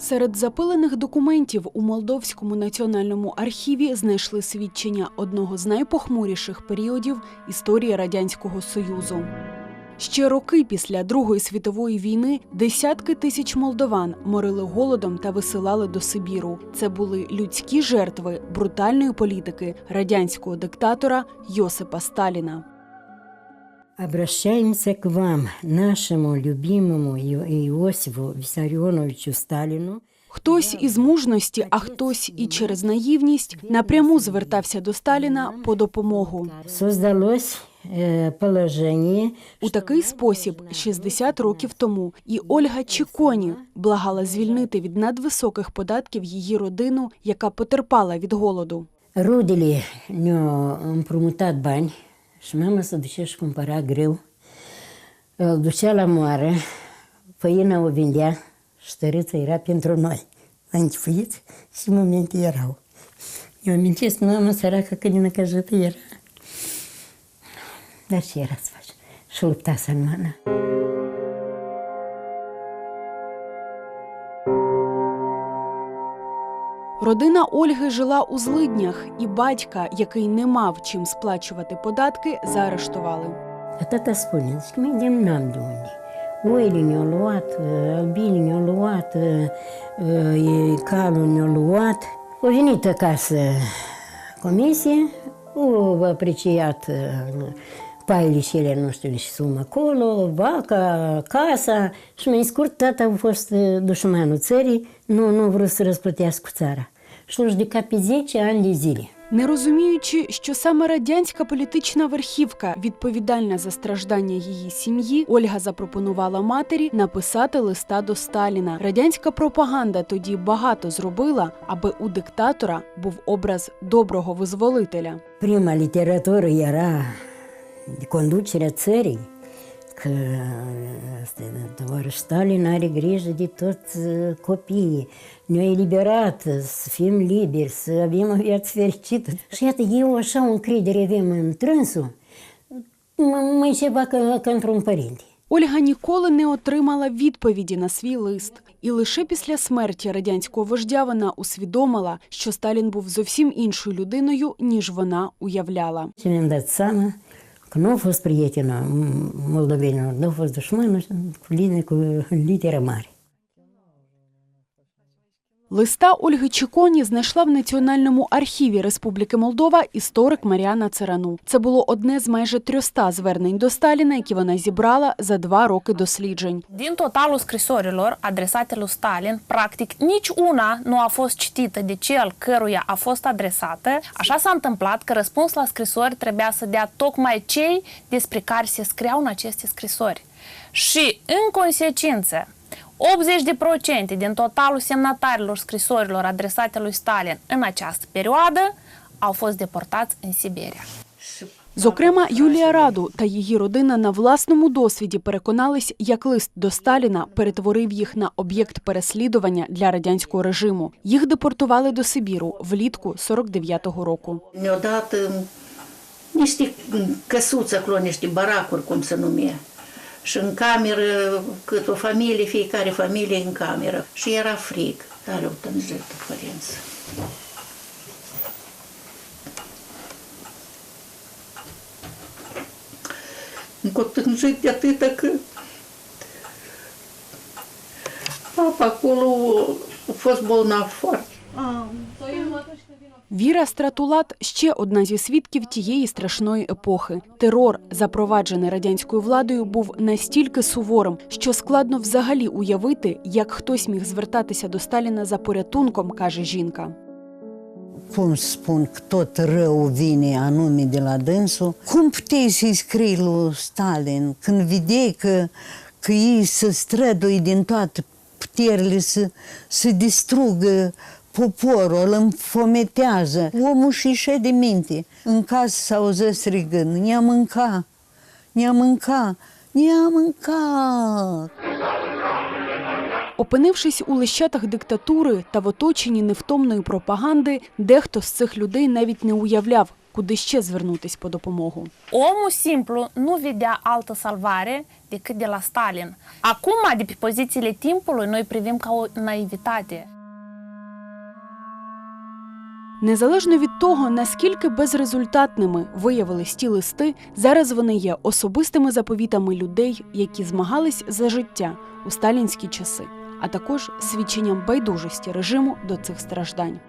Серед запилених документів у Молдовському національному архіві знайшли свідчення одного з найпохмуріших періодів історії Радянського Союзу. Ще роки після Другої світової війни десятки тисяч молдован морили голодом та висилали до Сибіру. Це були людські жертви брутальної політики радянського диктатора Йосипа Сталіна. Обращаемся к вам, нашему любимому Ио- Иосифу Виссарионовичу Сталину. Хтось із мужності, а хтось і через наївність напряму звертався до Сталіна по допомогу. Создалось э, положение, У такий спосіб 60 років тому і Ольга Чіконі благала звільнити від надвисоких податків її родину, яка потерпала від голоду. ne-au împrumutat bani și mama se ducea și cumpăra greu. Îl ducea la moară, făina o vindea și tărâța era pentru noi. Închipuiți și momente erau. Eu amintesc, mama săracă cât de năcăjită era. Dar ce era să faci? Și lupta să mană. Родина Ольги жила у злиднях, і батька, який не мав чим сплачувати податки, заарештували. Tata spune, zic, mergem n-am de unde. Oile ne-au luat, uh, albinii ne-au luat, uh, uh, și ele, nu știu, și sumă acolo, vaca, casa și mai scurt, tata a fost dușmanul țării, nu, nu a vrut să răsplătească țara. Și l-a judecat pe 10 ani de zile. Не розуміючи, що саме радянська політична верхівка відповідальна за страждання її сім'ї, Ольга запропонувала матері написати листа до Сталіна. Радянська пропаганда тоді багато зробила, аби у диктатора був образ доброго визволителя. Literatură era de conducerea țării, că asta, tovarăș Stalin are grijă de toți uh, copiii. Ne-a eliberat să fim liberi, să avem o viață fericită. Și iată, eu așa o încredere avem în trânsul, m- mai ceva ca, ca într-un părinte. Ольга ніколи не отримала відповіді на свій лист, і лише після смерті радянського вождя вона усвідомила, що Сталін був зовсім іншою людиною, ніж вона уявляла. Seama că nu a fost prietenul moldovenilor, nu Листа Ольги Чіконі знайшла в Національному архіві Республіки Молдова історик Маріана Церану. Це було одне з майже 300 звернень до Сталіна, які вона зібрала за два роки doсліджень. Din totalul scrisorilor adresate lui Stalin, practic nici una nu a fost citită de cel căruia a fost adresată. Așa s-a întâmplat că răspuns la scrisori trebuia să dea tocmai cei despre care se scriau în aceste scrisori. Și, în consecință, 80% din totalul semnatarilor scrisorilor adresate lui Stalin în această perioadă au fost deportați în Siberia. Зокрема, Юлія Раду та її родина на власному досвіді переконались, як лист до Сталіна перетворив їх на об'єкт переслідування для радянського режиму. Їх депортували до Сибіру влітку 49-го року. Ne-au dat um, niște căsuți acolo, niște Și în cameră, cât o familie, fiecare familie în cameră. Și era frig. Tare o tânjit părință. Încă o tânjit de atâta că papa acolo a fost bolnav foarte. Віра Стратулат ще одна зі свідків тієї страшної епохи. Терор, запроваджений радянською владою, був настільки суворим, що складно взагалі уявити, як хтось міг звертатися до Сталіна за порятунком, каже жінка. cum spun tot rău vine anume de la dânsul, cum puteai să-i scrii lui Stalin când vedeai că, că ei se strădui din toate puterile să, să distrugă poporul, îl înfometează. Omul și de minte. În casă s-auză strigând, ne-a mâncat, ne-a mâncat, ne-a mâncat. Опинившись у лищатах диктатури та в оточенні невтомної пропаганди, дехто з цих людей навіть не уявляв, куди ще звернутись по допомогу. Omul simplu nu vedea altă salvare decât de la Stalin. Acum, de pe pozițiile timpului, noi privim ca o naivitate. Незалежно від того, наскільки безрезультатними виявились ті листи, зараз вони є особистими заповітами людей, які змагались за життя у сталінські часи, а також свідченням байдужості режиму до цих страждань.